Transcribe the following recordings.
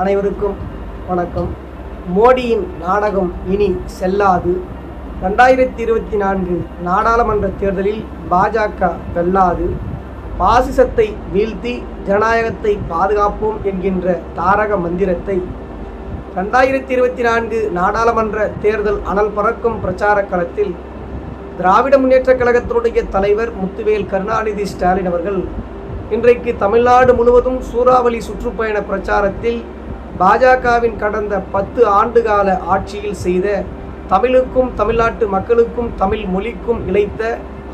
அனைவருக்கும் வணக்கம். மோடியின் நாடகம் இனி செல்லாது. ரெண்டாயிரத்தி இருபத்தி நான்கு நாடாளுமன்ற தேர்தலில் பாஜக வெல்லாது. பாசிசத்தை வீழ்த்தி ஜனநாயகத்தை பாதுகாப்போம் என்கின்ற தாரக மந்திரத்தை ரெண்டாயிரத்தி இருபத்தி நான்கு நாடாளுமன்ற தேர்தல் அனல் பறக்கும் பிரச்சார களத்தில் திராவிட முன்னேற்றக் கழகத்தினுடைய தலைவர் முத்துவேல் கருணாநிதி ஸ்டாலின் அவர்கள் இன்றைக்கு தமிழ்நாடு முழுவதும் சூறாவளி சுற்றுப்பயண பிரச்சாரத்தில் பாஜகவின் கடந்த பத்து ஆண்டுகால ஆட்சியில் செய்த தமிழுக்கும் தமிழ்நாட்டு மக்களுக்கும் தமிழ் மொழிக்கும் இழைத்த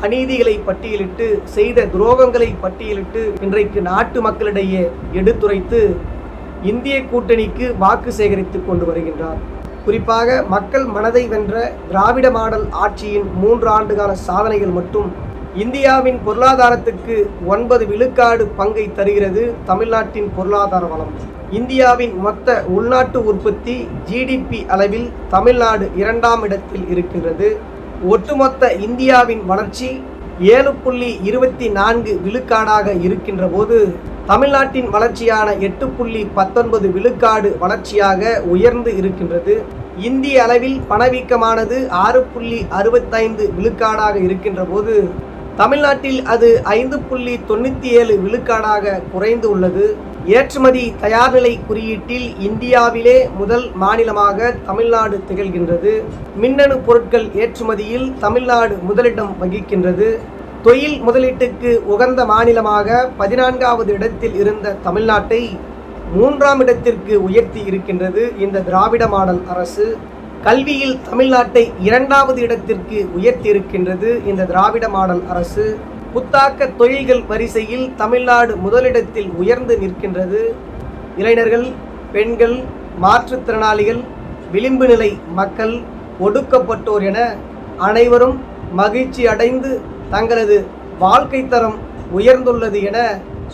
அநீதிகளை பட்டியலிட்டு செய்த துரோகங்களை பட்டியலிட்டு இன்றைக்கு நாட்டு மக்களிடையே எடுத்துரைத்து இந்திய கூட்டணிக்கு வாக்கு சேகரித்து கொண்டு வருகின்றார். குறிப்பாக மக்கள் மனதை வென்ற திராவிட மாடல் ஆட்சியின் மூன்று ஆண்டுகால சாதனைகள் மட்டும் இந்தியாவின் பொருளாதாரத்துக்கு ஒன்பது விழுக்காடு பங்கை தருகிறது தமிழ்நாட்டின் பொருளாதார வளம். இந்தியாவின் மொத்த உள்நாட்டு உற்பத்தி ஜிடிபி அளவில் தமிழ்நாடு இரண்டாம் இடத்தில் இருக்கின்றது ஒட்டுமொத்த இந்தியாவின் வளர்ச்சி ஏழு புள்ளி இருபத்தி நான்கு விழுக்காடாக இருக்கின்ற போது தமிழ்நாட்டின் வளர்ச்சியான எட்டு புள்ளி பத்தொன்பது விழுக்காடு வளர்ச்சியாக உயர்ந்து இருக்கின்றது. இந்திய அளவில் பணவீக்கமானது ஆறு புள்ளி அறுபத்தைந்து விழுக்காடாக இருக்கின்ற போது தமிழ்நாட்டில் அது ஐந்து புள்ளி தொண்ணூற்றி ஏழு விழுக்காடாக குறைந்து உள்ளது. ஏற்றுமதி தயார்நிலை குறியீட்டில் இந்தியாவிலே முதல் மாநிலமாக தமிழ்நாடு திகழ்கின்றது. மின்னணு பொருட்கள் ஏற்றுமதியில் தமிழ்நாடு முதலிடம் வகிக்கின்றது. தொழில் முதலீட்டுக்கு உகந்த மாநிலமாக பதினான்காவது இடத்தில் இருந்த தமிழ்நாட்டை மூன்றாம் இடத்திற்கு உயர்த்தி இருக்கின்றது இந்த திராவிட மாடல் அரசு. கல்வியில் தமிழ்நாட்டை இரண்டாவது இடத்திற்கு உயர்த்தியிருக்கின்றது இந்த திராவிட மாடல் அரசு. புத்தாக்க தொழில்கள் வரிசையில் தமிழ்நாடு முதலிடத்தில் உயர்ந்து நிற்கின்றது. இளைஞர்கள் பெண்கள் மாற்றுத்திறனாளிகள் விளிம்பு நிலை மக்கள் ஒடுக்கப்பட்டோர் என அனைவரும் மகிழ்ச்சி அடைந்து தங்களது வாழ்க்கை தரம் உயர்ந்துள்ளது என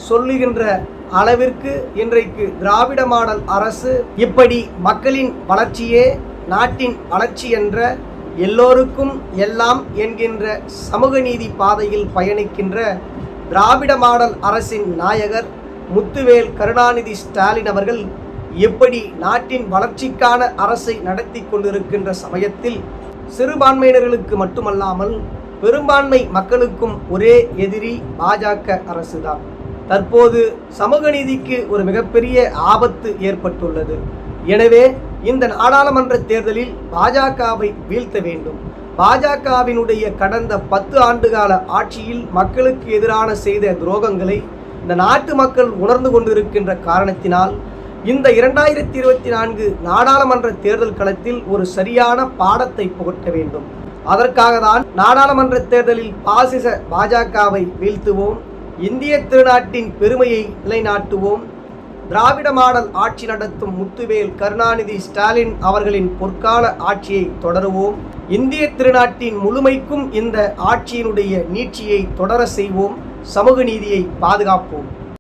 சொல்லுகின்ற அளவிற்கு இன்றைக்கு திராவிட மாடல் அரசு இப்படி மக்களின் வளர்ச்சியே நாட்டின் வளர்ச்சி என்ற எல்லோருக்கும் எல்லாம் என்கின்ற சமூக நீதி பாதையில் பயணிக்கின்ற திராவிட மாடல் அரசின் நாயகர் முத்துவேல் கருணாநிதி ஸ்டாலின் அவர்கள் எப்படி நாட்டின் வளர்ச்சிக்கான அரசை நடத்தி கொண்டிருக்கின்ற சமயத்தில் சிறுபான்மையினர்களுக்கு மட்டுமல்லாமல் பெரும்பான்மை மக்களுக்கும் ஒரே எதிரி பாஜக அரசுதான். தற்போது சமூக நீதிக்கு ஒரு மிகப்பெரிய ஆபத்து ஏற்பட்டுள்ளது. எனவே இந்த நாடாளுமன்ற தேர்தலில் பாஜகவை வீழ்த்த வேண்டும். பாஜகவினுடைய கடந்த பத்து ஆண்டுகால ஆட்சியில் மக்களுக்கு எதிரான செய்த துரோகங்களை இந்த நாட்டு மக்கள் உணர்ந்து கொண்டிருக்கின்ற காரணத்தினால் இந்த இரண்டாயிரத்தி இருபத்தி நான்கு நாடாளுமன்ற தேர்தல் களத்தில் ஒரு சரியான பாடத்தை புகட்ட வேண்டும். அதற்காக தான் நாடாளுமன்ற தேர்தலில் பாசிச பாஜகவை வீழ்த்துவோம். இந்திய திருநாட்டின் பெருமையை நிலைநாட்டுவோம். திராவிட மாடல் ஆட்சி நடத்தும் முத்துவேல் கருணாநிதி ஸ்டாலின் அவர்களின் பொற்கால ஆட்சியை தொடருவோம். இந்திய திருநாட்டின் முழுமைக்கும் இந்த ஆட்சியினுடைய நீட்சியை தொடர செய்வோம். சமூக நீதியை பாதுகாப்போம்.